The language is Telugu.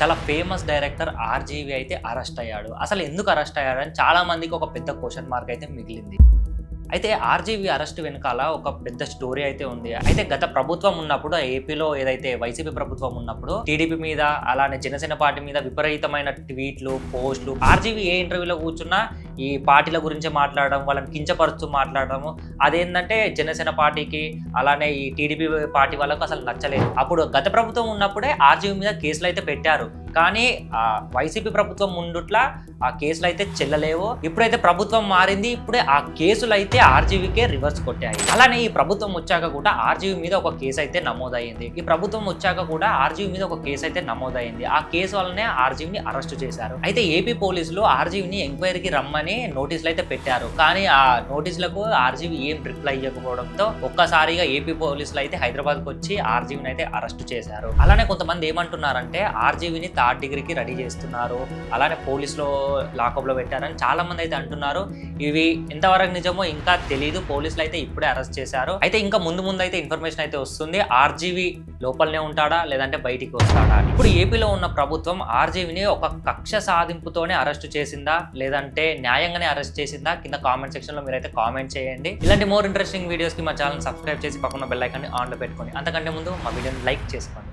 చాలా ఫేమస్ డైరెక్టర్ ఆర్జీవి అయితే అరెస్ట్ అయ్యాడు. అసలు ఎందుకు అరెస్ట్ అయ్యాడని చాలా మందికి ఒక పెద్ద క్వశ్చన్ మార్క్ అయితే మిగిలింది. అయితే ఆర్జీవి అరెస్ట్ వెనకాల ఒక పెద్ద స్టోరీ అయితే ఉంది. అయితే గత ప్రభుత్వం ఉన్నప్పుడు ఏపీలో ఏదైతే వైసీపీ ప్రభుత్వం ఉన్నప్పుడు టీడీపీ మీద అలానే జనసేన పార్టీ మీద విపరీతమైన ట్వీట్లు పోస్టులు ఆర్జీవి ఏ ఇంటర్వ్యూలో కూర్చున్నా ఈ పార్టీల గురించి మాట్లాడడం వాళ్ళని కించపరుస్తూ మాట్లాడడము అదేంటంటే జనసేన పార్టీకి అలానే ఈ టీడీపీ పార్టీ వాళ్ళకు అసలు నచ్చలేదు. అప్పుడు గత ప్రభుత్వం ఉన్నప్పుడే ఆర్జీవి మీద కేసులు అయితే పెట్టారు. కానీ ఆ వైసీపీ ప్రభుత్వం ముందుట్లా ఆ కేసులు అయితే చెల్లలేవు. ఇప్పుడైతే ప్రభుత్వం మారింది ఇప్పుడే ఆ కేసులు అయితే ఆర్జీవీకే రివర్స్ కొట్టాయి. అలానే ఈ ప్రభుత్వం వచ్చాక కూడా ఆర్జీవీ మీద ఒక కేసు అయితే నమోదైంది ఈ ప్రభుత్వం వచ్చాక కూడా ఆర్జీవీ మీద ఒక కేసు అయితే నమోదయ్యింది. ఆ కేసు వల్లనే ఆర్జీవీని అరెస్ట్ చేశారు. అయితే ఏపీ పోలీసులు ఆర్జీవీని ఎంక్వైరీకి రమ్మని నోటీసులు అయితే పెట్టారు. కానీ ఆ నోటీసులకు ఆర్జీవీ ఏం రిప్లై ఇవ్వకపోవడంతో ఒక్కసారిగా ఏపీ పోలీసులు అయితే హైదరాబాద్కి వచ్చి ఆర్జీవీని అయితే అరెస్ట్ చేశారు. అలానే కొంతమంది ఏమంటున్నారంటే ఆర్జీవీని థర్డ్ డిగ్రీకి రెడీ చేస్తున్నారు. అలానే పోలీసులో లాకప్లో పెట్టారని చాలామంది అయితే అంటున్నారు. ఇవి ఎంతవరకు నిజమో ఇంకా తెలియదు పోలీసులు అయితే ఇప్పుడే అరెస్ట్ చేశారు. అయితే ఇంకా ముందు ముందు అయితే ఇన్ఫర్మేషన్ అయితే వస్తుంది. ఆర్జీవి లోపలనే ఉంటాడా? లేదంటే బయటికి వస్తాడా? ఇప్పుడు ఏపీలో ఉన్న ప్రభుత్వం ఆర్జీవిని ఒక కక్ష సాధింపుతోనే అరెస్ట్ చేసిందా? లేదంటే న్యాయంగానే అరెస్ట్ చేసిందా? కింద కామెంట్ సెక్షన్లో మీరైతే కామెంట్ చేయండి. ఇలాంటి మోర్ ఇంట్రెస్టింగ్ వీడియోస్కి మా ఛానల్ సబ్స్క్రైబ్ చేసి పక్కన బెల్ ఐకాన్ని ఆన్లో పెట్టుకోండి. అంతకంటే ముందు మా వీడియోని లైక్ చేసుకోండి.